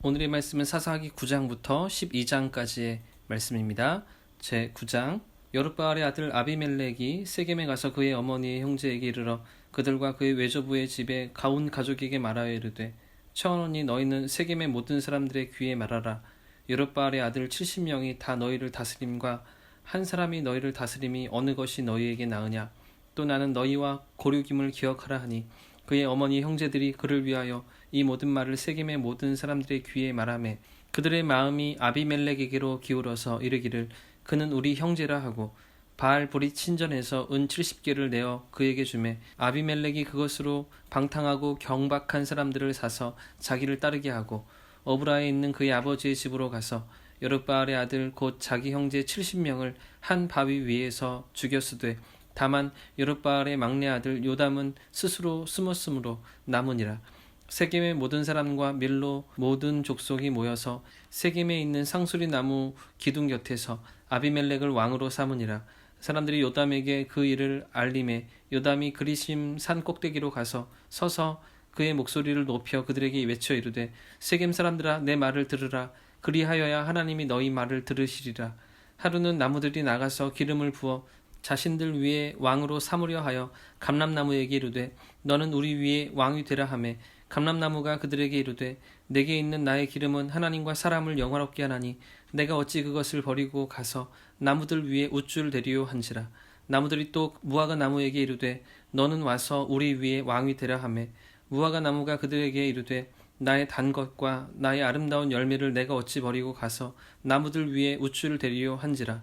오늘의 말씀은 사사기 9장부터 12장까지의 말씀입니다. 제 9장. 여룻바알의 아들 아비멜렉이 세겜에 가서 그의 어머니의 형제에게 이르러 그들과 그의 외조부의 집에 가온 가족에게 말하여 이르되 청하노니 너희는 세겜의 모든 사람들의 귀에 말하라. 여룻바알의 아들 70명이 다 너희를 다스림과 한 사람이 너희를 다스림이 어느 것이 너희에게 나으냐? 또 나는 너희와 고륙임을 기억하라 하니 그의 어머니 형제들이 그를 위하여 이 모든 말을 세겜의 모든 사람들의 귀에 말하매 그들의 마음이 아비멜렉에게로 기울어서 이르기를 그는 우리 형제라 하고 바알 브리 친전에서 은 70개를 내어 그에게 주매 아비멜렉이 그것으로 방탕하고 경박한 사람들을 사서 자기를 따르게 하고 어브라에 있는 그의 아버지의 집으로 가서 여룻바알의 아들 곧 자기 형제 70명을 한 바위 위에서 죽였으되 다만 여룻바알의 막내 아들 요담은 스스로 숨었으므로 남으니라. 세겜의 모든 사람과 밀로 모든 족속이 모여서 세겜에 있는 상수리 나무 기둥 곁에서 아비멜렉을 왕으로 삼으니라. 사람들이 요담에게 그 일을 알림해 요담이 그리심 산 꼭대기로 가서 서서 그의 목소리를 높여 그들에게 외쳐 이르되 세겜 사람들아 내 말을 들으라. 그리하여야 하나님이 너희 말을 들으시리라. 하루는 나무들이 나가서 기름을 부어 자신들 위에 왕으로 삼으려 하여 감람나무에게 이르되 너는 우리 위에 왕이 되라 하매 감람나무가 그들에게 이르되 내게 있는 나의 기름은 하나님과 사람을 영화롭게 하나니 내가 어찌 그것을 버리고 가서 나무들 위에 우쭐 대리요 한지라. 나무들이 또 무화과 나무에게 이르되 너는 와서 우리 위에 왕이 되라 하매 무화과 나무가 그들에게 이르되 나의 단 것과 나의 아름다운 열매를 내가 어찌 버리고 가서 나무들 위에 우쭐 대리요 한지라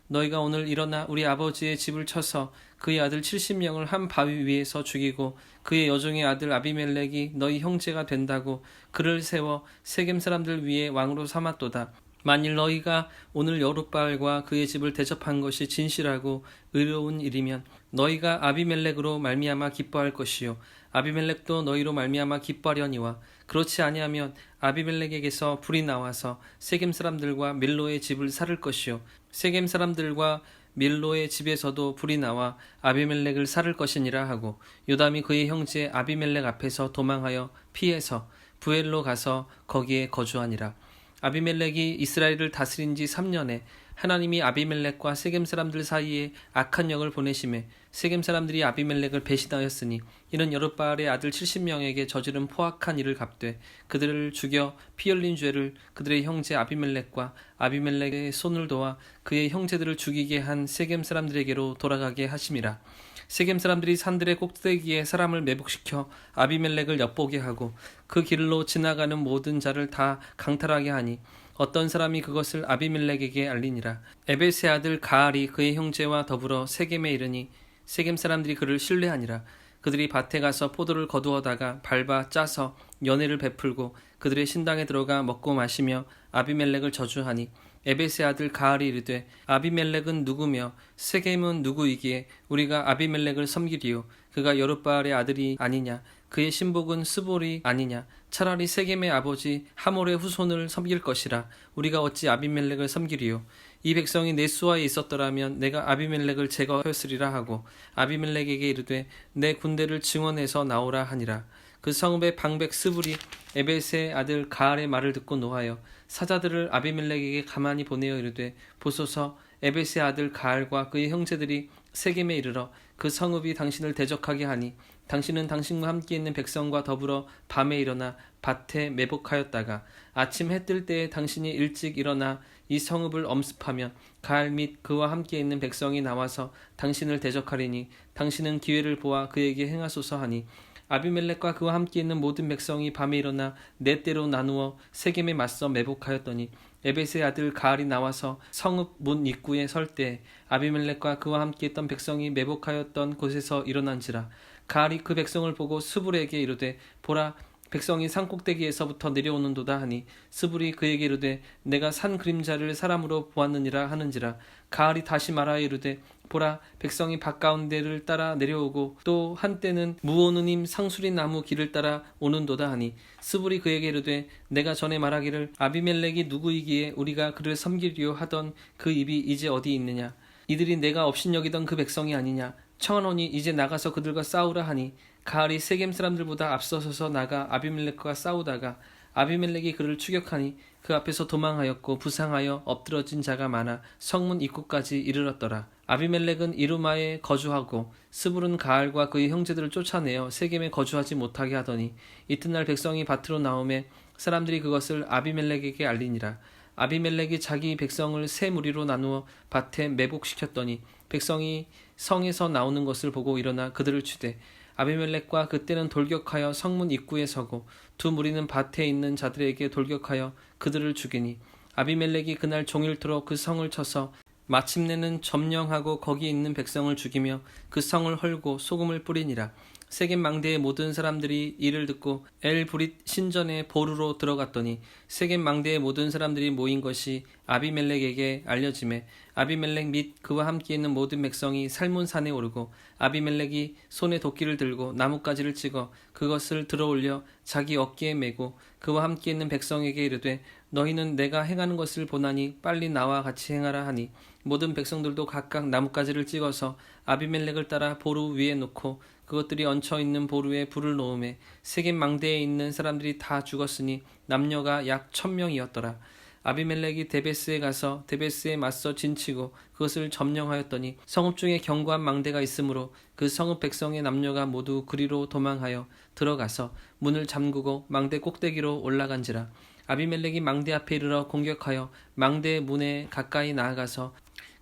너희가 오늘 일어나 우리 아버지의 집을 쳐서 그의 아들 70명을 한 바위 위에서 죽이고 그의 여종의 아들 아비멜렉이 너희 형제가 된다고 그를 세워 세겜 사람들 위에 왕으로 삼았도다. 만일 너희가 오늘 여룻바알과 그의 집을 대접한 것이 진실하고 의로운 일이면 너희가 아비멜렉으로 말미암아 기뻐할 것이요 아비멜렉도 너희로 말미암아 기뻐하려니와 그렇지 아니하면 아비멜렉에게서 불이 나와서 세겜 사람들과 밀로의 집을 살을 것이요. 세겜 사람들과 밀로의 집에서도 불이 나와 아비멜렉을 살을 것이니라 하고 요담이 그의 형제 아비멜렉 앞에서 도망하여 피해서 부엘로 가서 거기에 거주하니라. 아비멜렉이 이스라엘을 다스린 지 3년에 하나님이 아비멜렉과 세겜 사람들 사이에 악한 영을 보내심에 세겜 사람들이 아비멜렉을 배신하였으니 이는 여룻바알의 아들 70명에게 저지른 포악한 일을 갚되 그들을 죽여 피 흘린 죄를 그들의 형제 아비멜렉과 아비멜렉의 손을 도와 그의 형제들을 죽이게 한 세겜 사람들에게로 돌아가게 하심이라. 세겜 사람들이 산들의 꼭대기에 사람을 매복시켜 아비멜렉을 엿보게 하고 그 길로 지나가는 모든 자를 다 강탈하게 하니 어떤 사람이 그것을 아비멜렉에게 알리니라. 에베스의 아들 가알이 그의 형제와 더불어 세겜에 이르니 세겜 사람들이 그를 신뢰하니라. 그들이 밭에 가서 포도를 거두어다가 밟아 짜서 연회를 베풀고 그들의 신당에 들어가 먹고 마시며 아비멜렉을 저주하니 에베스의 아들 가알이 이르되 아비멜렉은 누구며 세겜은 누구이기에 우리가 아비멜렉을 섬기리요 그가 여룻바알의 아들이 아니냐? 그의 신복은 스볼이 아니냐? 차라리 세겜의 아버지 하몰의 후손을 섬길 것이라. 우리가 어찌 아비멜렉을 섬기리요? 이 백성이 내 수하에 있었더라면 내가 아비멜렉을 제거하였으리라 하고 아비멜렉에게 이르되 내 군대를 증원해서 나오라 하니라 그 성읍의 방백 스불이 에베스의 아들 가알의 말을 듣고 노하여 사자들을 아비멜렉에게 가만히 보내어 이르되 보소서 에베스의 아들 가알과 그의 형제들이 세겜에 이르러 그 성읍이 당신을 대적하게 하니 당신은 당신과 함께 있는 백성과 더불어 밤에 일어나 밭에 매복하였다가 아침 해 뜰 때에 당신이 일찍 일어나 이 성읍을 엄습하면 가알 및 그와 함께 있는 백성이 나와서 당신을 대적하리니 당신은 기회를 보아 그에게 행하소서 하니 아비멜렉과 그와 함께 있는 모든 백성이 밤에 일어나 네 때로 나누어 세겜에 맞서 매복하였더니 에벳의 아들 가알이 나와서 성읍 문 입구에 설 때 아비멜렉과 그와 함께 있던 백성이 매복하였던 곳에서 일어난지라 가알이 그 백성을 보고 스불에게 이르되 보라 백성이 산 꼭대기에서부터 내려오는도다 하니 스불이 그에게 이르되 내가 산 그림자를 사람으로 보았느니라 하는지라 가알이 다시 말하여 이르되 보라 백성이 밭가운데를 따라 내려오고 또 한때는 무오느님 상수리 나무 길을 따라 오는도다 하니 스불이 그에게 이르되 내가 전에 말하기를 아비멜렉이 누구이기에 우리가 그를 섬기려 하던 그 입이 이제 어디 있느냐 이들이 내가 업신여기던 그 백성이 아니냐 청하노니 이제 나가서 그들과 싸우라 하니 가알이 세겜 사람들보다 앞서서서 나가 아비멜렉과 싸우다가 아비멜렉이 그를 추격하니 그 앞에서 도망하였고 부상하여 엎드러진 자가 많아 성문 입구까지 이르렀더라. 아비멜렉은 이루마에 거주하고 스불은 가알과 그의 형제들을 쫓아내어 세겜에 거주하지 못하게 하더니 이튿날 백성이 밭으로 나오매 사람들이 그것을 아비멜렉에게 알리니라. 아비멜렉이 자기 백성을 세 무리로 나누어 밭에 매복시켰더니 백성이 성에서 나오는 것을 보고 일어나 그들을 추되 아비멜렉과 그때는 돌격하여 성문 입구에 서고 두 무리는 밭에 있는 자들에게 돌격하여 그들을 죽이니 아비멜렉이 그날 종일토록 그 성을 쳐서 마침내는 점령하고 거기 있는 백성을 죽이며 그 성을 헐고 소금을 뿌리니라. 세겜 망대의 모든 사람들이 이를 듣고 엘 브릿 신전의 보루로 들어갔더니 세겜 망대의 모든 사람들이 모인 것이 아비멜렉에게 알려짐에 아비멜렉 및 그와 함께 있는 모든 백성이 살몬 산에 오르고 아비멜렉이 손에 도끼를 들고 나뭇가지를 찍어 그것을 들어올려 자기 어깨에 메고 그와 함께 있는 백성에게 이르되 너희는 내가 행하는 것을 보나니 빨리 나와 같이 행하라 하니 모든 백성들도 각각 나뭇가지를 찍어서 아비멜렉을 따라 보루 위에 놓고 그것들이 얹혀 있는 보루에 불을 놓음에 세겜 망대에 있는 사람들이 다 죽었으니 남녀가 약 천명이었더라. 아비멜렉이 데베스에 가서 데베스에 맞서 진치고 그것을 점령하였더니 성읍 중에 견고한 망대가 있으므로 그 성읍 백성의 남녀가 모두 그리로 도망하여 들어가서 문을 잠그고 망대 꼭대기로 올라간지라 아비멜렉이 망대 앞에 이르러 공격하여 망대 문에 가까이 나아가서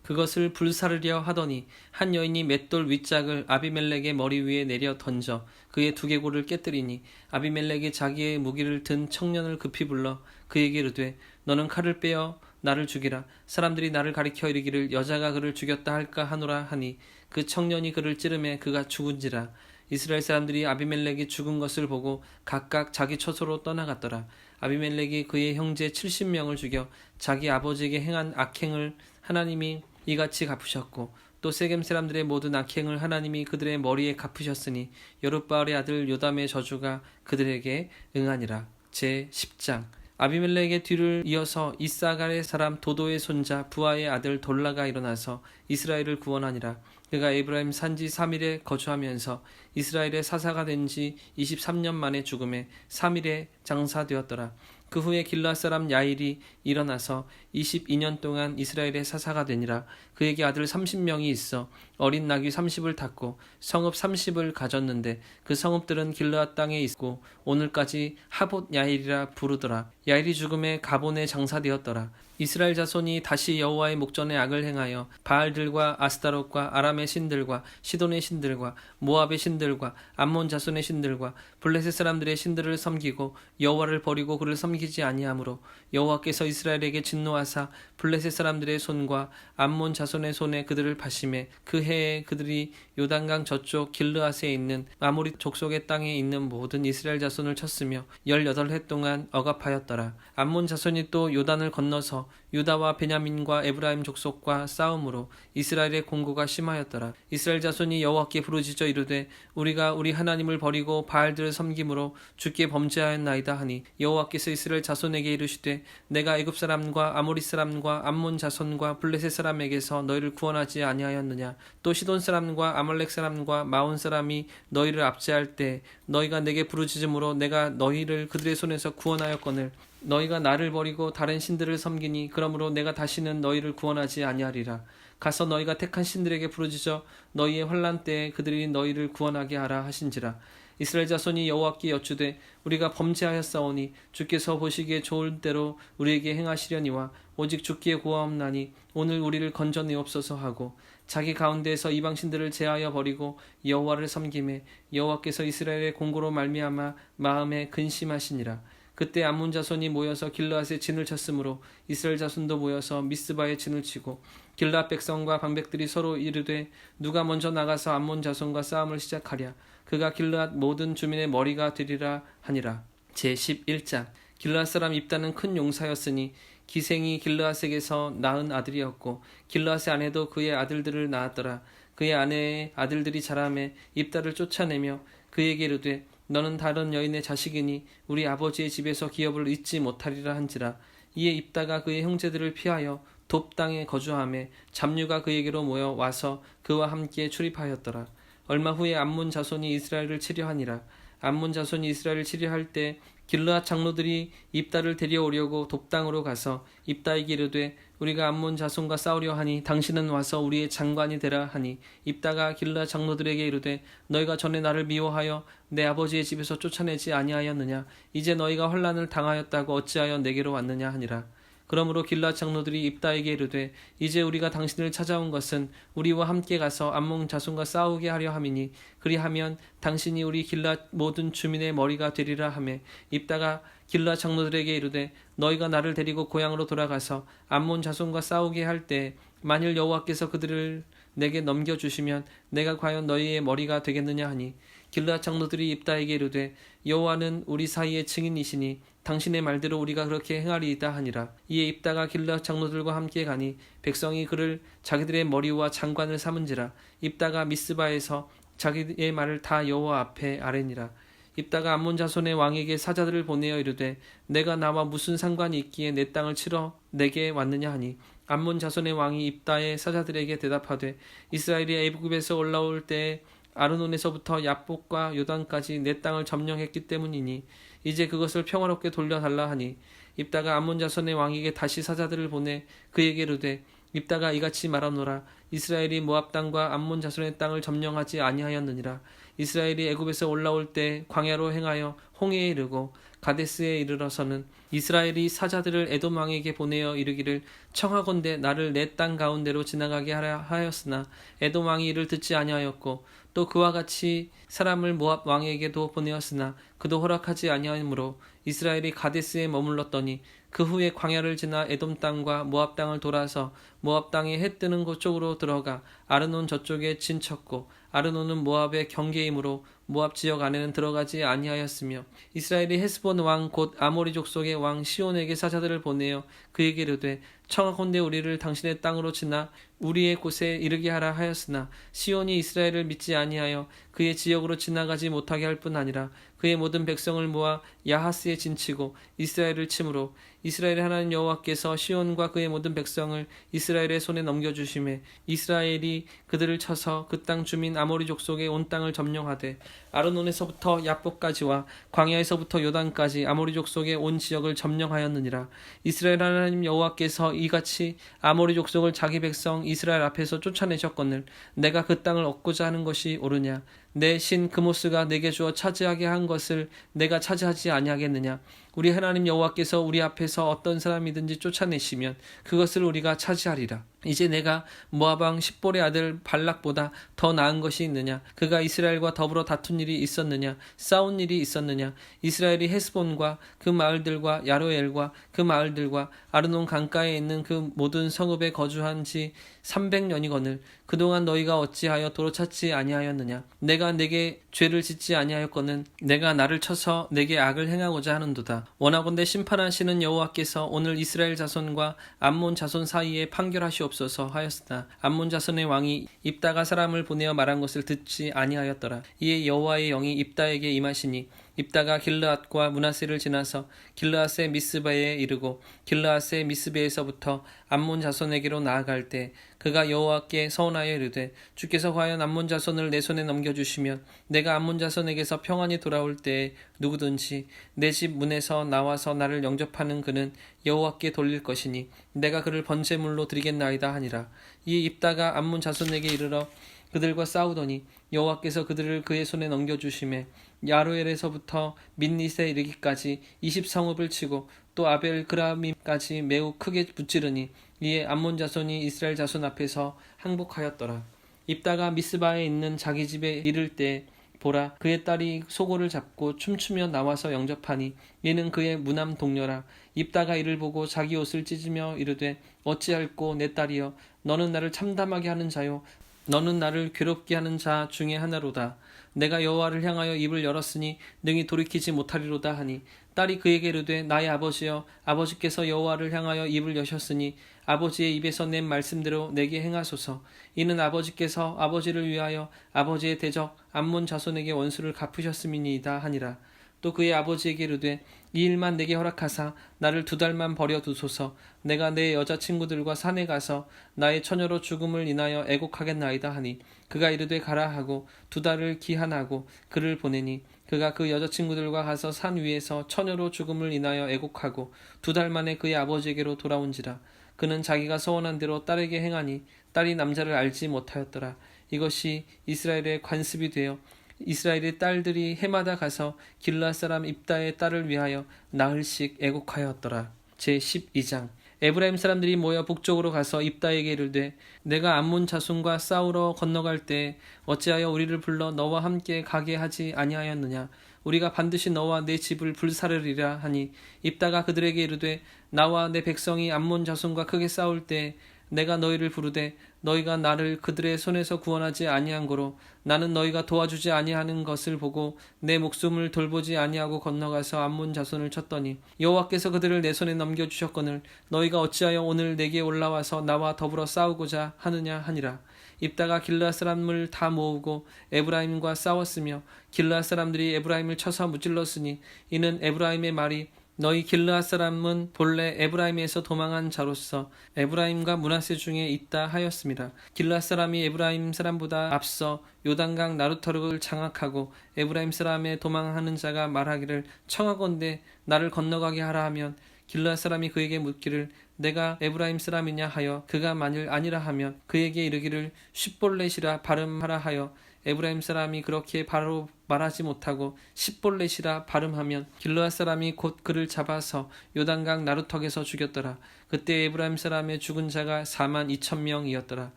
그것을 불사르려 하더니 한 여인이 맷돌 윗짝을 아비멜렉의 머리 위에 내려 던져 그의 두개골을 깨뜨리니 아비멜렉이 자기의 무기를 든 청년을 급히 불러 그에게 이르되 너는 칼을 빼어 나를 죽이라. 사람들이 나를 가리켜 이르기를 여자가 그를 죽였다 할까 하노라 하니 그 청년이 그를 찌르매 그가 죽은지라. 이스라엘 사람들이 아비멜렉이 죽은 것을 보고 각각 자기 처소로 떠나갔더라. 아비멜렉이 그의 형제 70명을 죽여 자기 아버지에게 행한 악행을 하나님이 이같이 갚으셨고 또 세겜 사람들의 모든 악행을 하나님이 그들의 머리에 갚으셨으니 여룻바알의 아들 요담의 저주가 그들에게 응하니라. 제 10장 아비멜렉의 뒤를 이어서 이사갈의 사람 도도의 손자 부하의 아들 돌라가 일어나서 이스라엘을 구원하니라. 그가 에브라임 산지 3일에 거주하면서 이스라엘의 사사가 된 지 23년 만에 죽음에 3일에 장사되었더라. 그 후에 길라 사람 야일이 일어나서 22년 동안 이스라엘의 사사가 되니라. 그에게 아들 30명이 있어 어린 나귀 30을 탔고 성읍 30을 가졌는데 그 성읍들은 길라 땅에 있고 오늘까지 하봇 야일이라 부르더라. 야일이 죽음에 가본에 장사되었더라. 이스라엘 자손이 다시 여호와의 목전에 악을 행하여 바알들과 아스타롯과 아람의 신들과 시돈의 신들과 모압의 신들과 암몬 자손의 신들과 블레셋 사람들의 신들을 섬기고 여호와를 버리고 그를 섬기지 아니하므로 여호와께서 이스라엘에게 진노하 사 블레셋 사람들의 손과 암몬 자손의 손에 그들을 파심해 그 해에 그들이 요단강 저쪽 길르앗에 있는 아모리 족속의 땅에 있는 모든 이스라엘 자손을 쳤으며 열여덟 해 동안 억압하였더라. 암몬 자손이 또 요단을 건너서 유다와 베냐민과 에브라임 족속과 싸움으로 이스라엘의 공고가 심하였더라. 이스라엘 자손이 여호와께 부르짖어 이르되 우리가 우리 하나님을 버리고 바알들을 섬김으로 주께 범죄하였나이다 하니 여호와께서 이스라엘 자손에게 이르시되 내가 애굽 사람과 아모리 사람과 암몬 자손과 블레셋 사람에게서 너희를 구원하지 아니하였느냐 또 시돈 사람과 아말렉 사람과 마온 사람이 너희를 압제할 때 너희가 내게 부르짖음으로 내가 너희를 그들의 손에서 구원하였거늘 너희가 나를 버리고 다른 신들을 섬기니 그러므로 내가 다시는 너희를 구원하지 아니하리라. 가서 너희가 택한 신들에게 부르짖어 너희의 환란 때에 그들이 너희를 구원하게 하라 하신지라 이스라엘 자손이 여호와께 여쭈되 우리가 범죄하였사오니 주께서 보시기에 좋을 대로 우리에게 행하시려니와 오직 주께 구하옵나니 오늘 우리를 건져내옵소서 하고 자기 가운데에서 이방 신들을 제하여 버리고 여호와를 섬김에 여호와께서 이스라엘의 공고로 말미암아 마음에 근심하시니라 그때 암몬 자손이 모여서 길르앗에 진을 쳤으므로 이스라엘 자손도 모여서 미스바에 진을 치고 길르앗 백성과 방백들이 서로 이르되 누가 먼저 나가서 암몬 자손과 싸움을 시작하랴? 그가 길르앗 모든 주민의 머리가 되리라 하니라. 제 11장. 길르앗 사람 입다는 큰 용사였으니 기생이 길르앗에게서 낳은 아들이었고 길르앗의 아내도 그의 아들들을 낳았더라. 그의 아내의 아들들이 자라매 입다를 쫓아내며 그에게 이르되 너는 다른 여인의 자식이니 우리 아버지의 집에서 기업을 잊지 못하리라 한지라. 이에 입다가 그의 형제들을 피하여 돕 땅에 거주함에 잡류가 그에게로 모여 와서 그와 함께 출입하였더라. 얼마 후에 암몬 자손이 이스라엘을 치려하니라. 암몬 자손이 이스라엘을 치려할 때 길르앗 장로들이 입다를 데려오려고 돕 땅으로 가서 입다에게 이르되 우리가 암몬 자손과 싸우려 하니 당신은 와서 우리의 장관이 되라 하니 입다가 길르앗 장로들에게 이르되 너희가 전에 나를 미워하여 내 아버지의 집에서 쫓아내지 아니하였느냐? 이제 너희가 환란을 당하였다고 어찌하여 내게로 왔느냐 하니라. 그러므로 길라 장로들이 입다에게 이르되 이제 우리가 당신을 찾아온 것은 우리와 함께 가서 암몬 자손과 싸우게 하려 함이니 그리하면 당신이 우리 길라 모든 주민의 머리가 되리라 하매 입다가 길라 장로들에게 이르되 너희가 나를 데리고 고향으로 돌아가서 암몬 자손과 싸우게 할 때 만일 여호와께서 그들을 내게 넘겨 주시면 내가 과연 너희의 머리가 되겠느냐 하니 길라 장로들이 입다에게 이르되 여호와는 우리 사이의 증인이시니 당신의 말대로 우리가 그렇게 행하리이다 하니라. 이에 입다가 길라 장로들과 함께 가니 백성이 그를 자기들의 머리와 장관을 삼은지라 입다가 미스바에서 자기의 말을 다 여호와 앞에 아뢰니라 입다가 암몬 자손의 왕에게 사자들을 보내어 이르되 내가 나와 무슨 상관이 있기에 내 땅을 치러 내게 왔느냐 하니 암몬 자손의 왕이 입다의 사자들에게 대답하되 이스라엘이 애굽에서 올라올 때에 아르논에서부터 야복과 요단까지 내 땅을 점령했기 때문이니 이제 그것을 평화롭게 돌려달라 하니 입다가 암몬 자손의 왕에게 다시 사자들을 보내 그에게 이르되 입다가 이같이 말하노라. 이스라엘이 모압 땅과 암몬 자손의 땅을 점령하지 아니하였느니라 이스라엘이 애굽에서 올라올 때 광야로 행하여 홍해에 이르고 가데스에 이르러서는 이스라엘이 사자들을 에돔 왕에게 보내어 이르기를 청하건대 나를 내 땅 가운데로 지나가게 하려 하였으나 에돔 왕이 이를 듣지 아니하였고 또 그와 같이 사람을 모압 왕에게도 보내었으나 그도 허락하지 아니하므로 이스라엘이 가데스에 머물렀더니 그 후에 광야를 지나 에돔 땅과 모압 땅을 돌아서 모압 땅에 해 뜨는 곳 쪽으로 들어가 아르논 저쪽에 진쳤고 아르논은 모압의 경계이므로 모압 지역 안에는 들어가지 아니하였으며 이스라엘이 헤스본 왕 곧 아모리 족 속의 왕 시온에게 사자들을 보내어 그에게 이르되 청하건대 우리를 당신의 땅으로 지나 우리의 곳에 이르게 하라 하였으나 시온이 이스라엘을 믿지 아니하여 그의 지역으로 지나가지 못하게 할 뿐 아니라 그의 모든 백성을 모아 야하스에 진치고 이스라엘을 침으로 이스라엘의 하나님 여호와께서 시온과 그의 모든 백성을 이스라엘의 손에 넘겨 주심에 이스라엘이 그들을 쳐서 그 땅 주민 아모리 족속의 온 땅을 점령하되 아르논에서부터 야복까지와 광야에서부터 요단까지 아모리 족속의 온 지역을 점령하였느니라. 이스라엘 하나님 여호와께서 이같이 아모리 족속을 자기 백성 이스라엘 앞에서 쫓아내셨거늘 내가 그 땅을 얻고자 하는 것이 옳으냐? 내 신 그모스가 내게 주어 차지하게 한 것을 내가 차지하지 아니하겠느냐 우리 하나님 여호와께서 우리 앞에서 어떤 사람이든지 쫓아내시면 그것을 우리가 차지하리라. 이제 내가 왕 십볼의 아들 발락보다 더 나은 것이 있느냐? 그가 이스라엘과 더불어 다툰 일이 있었느냐? 싸운 일이 있었느냐? 이스라엘이 헤스본과 그 마을들과 야로엘과 그 마을들과 아르논 강가에 있는 그 모든 성읍에 거주한 지 300년이거늘 그동안 너희가 어찌하여 도로 찾지 아니하였느냐? 내가 내게 죄를 짓지 아니하였거늘 내가 나를 쳐서 내게 악을 행하고자 하는도다 원하건대 심판하시는 여호와께서 오늘 이스라엘 자손과 암몬 자손 사이에 판결하시옵소서 하였으나 암몬 자손의 왕이 입다가 사람을 보내어 말한 것을 듣지 아니하였더라. 이에 여호와의 영이 입다에게 임하시니 입다가 길르앗과 문하세를 지나서 길르앗의 미스바에 이르고 길르앗의 미스베에서부터 암몬 자손에게로 나아갈 때 그가 여호와께 서원하여 이르되 주께서 과연 암몬 자손을 내 손에 넘겨 주시면 내가 암몬 자손에게서 평안히 돌아올 때에 누구든지 내 집 문에서 나와서 나를 영접하는 그는 여호와께 돌릴 것이니 내가 그를 번제물로 드리겠나이다 하니라. 이 입다가 암몬 자손에게 이르러 그들과 싸우더니 여호와께서 그들을 그의 손에 넘겨 주심에 야로엘에서부터 민닛에 이르기까지 20성읍을 치고 또 아벨 그라밈까지 매우 크게 부찌르니 이에 암몬 자손이 이스라엘 자손 앞에서 항복하였더라. 입다가 미스바에 있는 자기 집에 이를 때 보라 그의 딸이 소고를 잡고 춤추며 나와서 영접하니 이는 그의 무남 동료라 입다가 이를 보고 자기 옷을 찢으며 이르되 어찌할꼬 내 딸이여 너는 나를 참담하게 하는 자요 너는 나를 괴롭게 하는 자 중에 하나로다. 내가 여호와를 향하여 입을 열었으니 능히 돌이키지 못하리로다 하니 딸이 그에게 이르되 나의 아버지여 아버지께서 여호와를 향하여 입을 여셨으니 아버지의 입에서 낸 말씀대로 내게 행하소서. 이는 아버지께서 아버지를 위하여 아버지의 대적 암몬 자손에게 원수를 갚으셨음이니이다 하니라. 또 그의 아버지에게 이르되 이 일만 내게 허락하사 나를 두 달만 버려 두소서. 내가 내 여자친구들과 산에 가서 나의 처녀로 죽음을 인하여 애곡하겠나이다 하니 그가 이르되 가라 하고 두 달을 기한하고 그를 보내니 그가 그 여자친구들과 가서 산 위에서 처녀로 죽음을 인하여 애곡하고 두 달 만에 그의 아버지에게로 돌아온지라. 그는 자기가 서원한 대로 딸에게 행하니 딸이 남자를 알지 못하였더라. 이것이 이스라엘의 관습이 되어 이스라엘의 딸들이 해마다 가서 길라 사람 입다의 딸을 위하여 나흘씩 애곡하였더라. 제 12장 에브라임 사람들이 모여 북쪽으로 가서 입다에게 이르되 내가 암몬 자손과 싸우러 건너갈 때 어찌하여 우리를 불러 너와 함께 가게 하지 아니하였느냐 우리가 반드시 너와 내 집을 불사르리라 하니 입다가 그들에게 이르되 나와 내 백성이 암몬 자손과 크게 싸울 때 내가 너희를 부르되 너희가 나를 그들의 손에서 구원하지 아니한 거로 나는 너희가 도와주지 아니하는 것을 보고 내 목숨을 돌보지 아니하고 건너가서 암몬 자손을 쳤더니 여호와께서 그들을 내 손에 넘겨 주셨거늘 너희가 어찌하여 오늘 내게 올라와서 나와 더불어 싸우고자 하느냐 하니라. 입다가 길라 사람을 다 모으고 에브라임과 싸웠으며 길라 사람들이 에브라임을 쳐서 무찔렀으니 이는 에브라임의 말이 너희 길르앗 사람은 본래 에브라임에서 도망한 자로서 에브라임과 문하세 중에 있다 하였습니다. 길르앗 사람이 에브라임 사람보다 앞서 요단강 나루터를 장악하고 에브라임 사람의 도망하는 자가 말하기를 청하건대 나를 건너가게 하라 하면 길르앗 사람이 그에게 묻기를 내가 에브라임 사람이냐 하여 그가 만일 아니라 하면 그에게 이르기를 쉿볼렛이라 발음하라 하여 에브라임 사람이 그렇게 바로 말하지 못하고 십볼렛이라 발음하면 길르앗 사람이 곧 그를 잡아서 요단강 나루턱에서 죽였더라. 그때 에브라임 사람의 죽은 자가 4만 2천 명이었더라.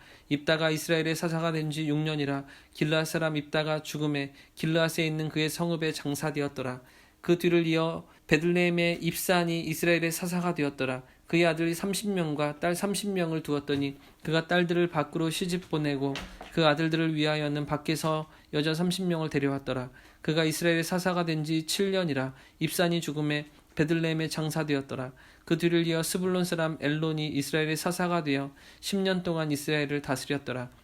입다가 이스라엘의 사사가 된 지 6년이라 길르앗 사람 입다가 죽음에 길르앗에 있는 그의 성읍에 장사되었더라. 그 뒤를 이어 베들레헴의 입산이 이스라엘의 사사가 되었더라. 그의 아들이 30명과 딸 30명을 두었더니 그가 딸들을 밖으로 시집 보내고 그 아들들을 위하여는 밖에서 여자 30명을 데려왔더라. 그가 이스라엘의 사사가 된 지 7년이라 입산이 죽음에 베들레헴에 장사되었더라. 그 뒤를 이어 스불론 사람 엘론이 이스라엘의 사사가 되어 10년 동안 이스라엘을 다스렸더라.